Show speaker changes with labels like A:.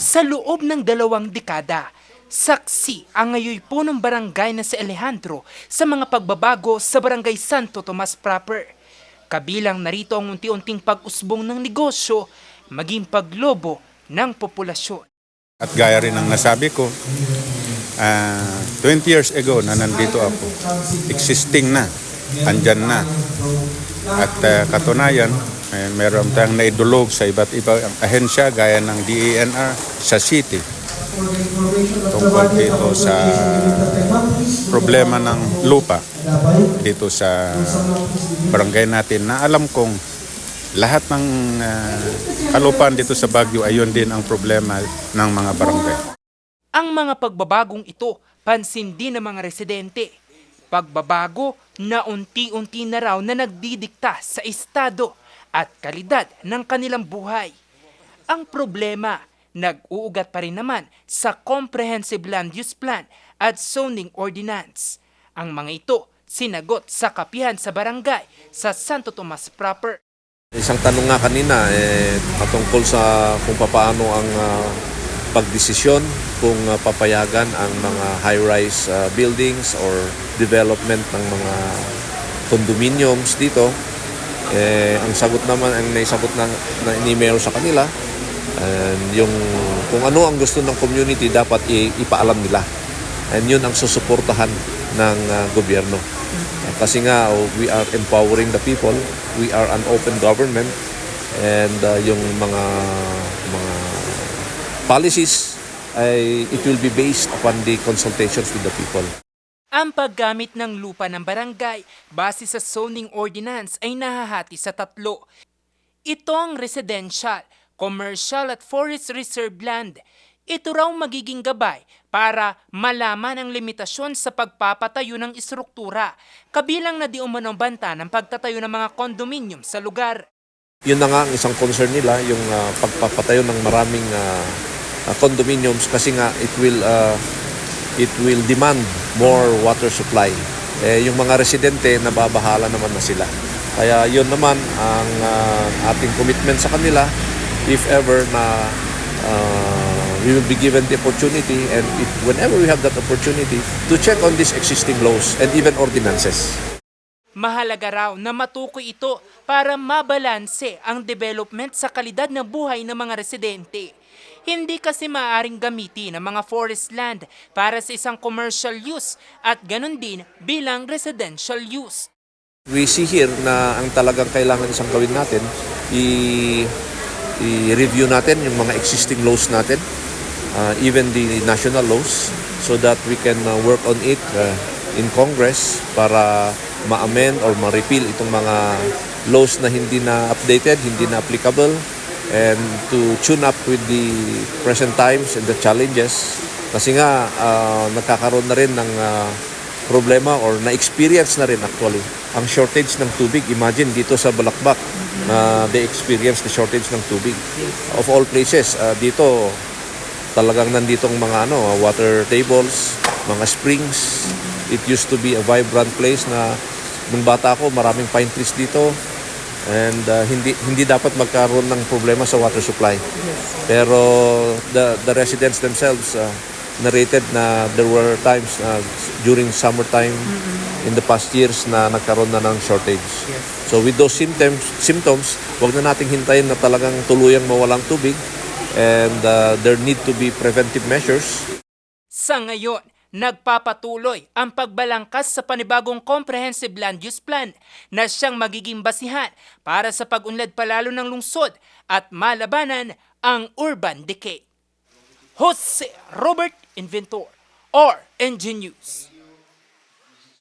A: Sa loob ng dalawang dekada, saksi ang ngayon po ng barangay na si Alejandro sa mga pagbabago sa barangay Santo Tomas proper. Kabilang narito ang unti-unting pag-usbong ng negosyo, maging paglobo ng populasyon.
B: At gaya rin ang nasabi ko, ah, 20 years ago na nandito ako, existing na, andyan na. At ah, katunayan, eh, meron tayong naidulog sa iba't ibang ahensya gaya ng DENR sa city tungkol dito sa problema ng lupa dito sa barangay natin na alam kong lahat ng ah, kalupaan dito sa Baguio ayon din ang problema ng mga barangay.
A: Ang mga pagbabagong ito, pansin din ng mga residente. Pagbabago na unti-unti na raw na nagdidikta sa estado at kalidad ng kanilang buhay. Ang problema, nag-uugat pa rin naman sa Comprehensive Land Use Plan at Zoning Ordinance. Ang mga ito, sinagot sa kapihan sa barangay sa Santo Tomas proper.
C: Isang tanong nga kanina eh, patungkol sa kung paano ang ah, pagdesisyon kung ah, papayagan ang mga high-rise ah, buildings or development ng mga condominiums dito. Eh, ang sagot naman, ang naisagot ng, na email sa kanila, and yung kung ano ang gusto ng community dapat i- ipaalam nila. And yun ang susuportahan ng ah, gobyerno. Kasi nga, oh, we are empowering the people. We are an open government. And uh, yung mga mga policies ay it will be based upon the consultations with the people.
A: Ang paggamit ng lupa ng barangay base sa zoning ordinance ay nahahati sa tatlo. Ito ang residential, commercial at forest reserve land. Ito raw magiging gabay para malaman ang limitasyon sa pagpapatayo ng istruktura, kabilang na di umanong banta ng pagtatayo ng mga condominium sa lugar.
C: Yun na nga ang isang concern nila, yung uh, pagpapatayo ng maraming uh, uh, condominiums kasi nga it will uh, it will demand more water supply. Eh, yung mga residente nababahala naman na sila. Kaya yun naman ang uh, ating commitment sa kanila if ever na uh, we will be given the opportunity and if, whenever we have that opportunity to check on these existing laws and even ordinances.
A: Mahalaga raw na matukoy ito para mabalanse ang development sa kalidad ng buhay ng mga residente. Hindi kasi maaaring gamitin ang mga forest land para sa isang commercial use at ganun din bilang residential use.
C: We see here na ang talagang kailangan isang gawin natin, i- i-review natin yung mga existing laws natin, uh, even the national laws, so that we can uh, work on it uh, in Congress para ma-amend or ma-repeal itong mga laws na hindi na updated, hindi na applicable, and to tune up with the present times and the challenges. Kasi nga, uh, nagkakaroon na rin ng uh, problema or na-experience na rin actually ang shortage ng tubig. Imagine dito sa Balakbak na they experience the shortage ng tubig. Of all places, uh, dito talagang nandito ang mga ano, water tables, mga springs. It used to be a vibrant place na nung bata ako, maraming pine trees dito. And uh, hindi hindi dapat magkaroon ng problema sa water supply. Pero the the residents themselves uh, narrated na there were times uh, during summertime in the past years na nagkaroon na ng shortage. So with those symptoms, symptoms, wag na nating hintayin na talagang tuluyang mawalang tubig and uh, there need to be preventive measures
A: Sa ngayon, nagpapatuloy ang pagbalangkas sa panibagong Comprehensive Land Use Plan na siyang magiging basihan para sa pag-unlad palalo ng lungsod at malabanan ang urban decay. Jose Robert Inventor, or NG News.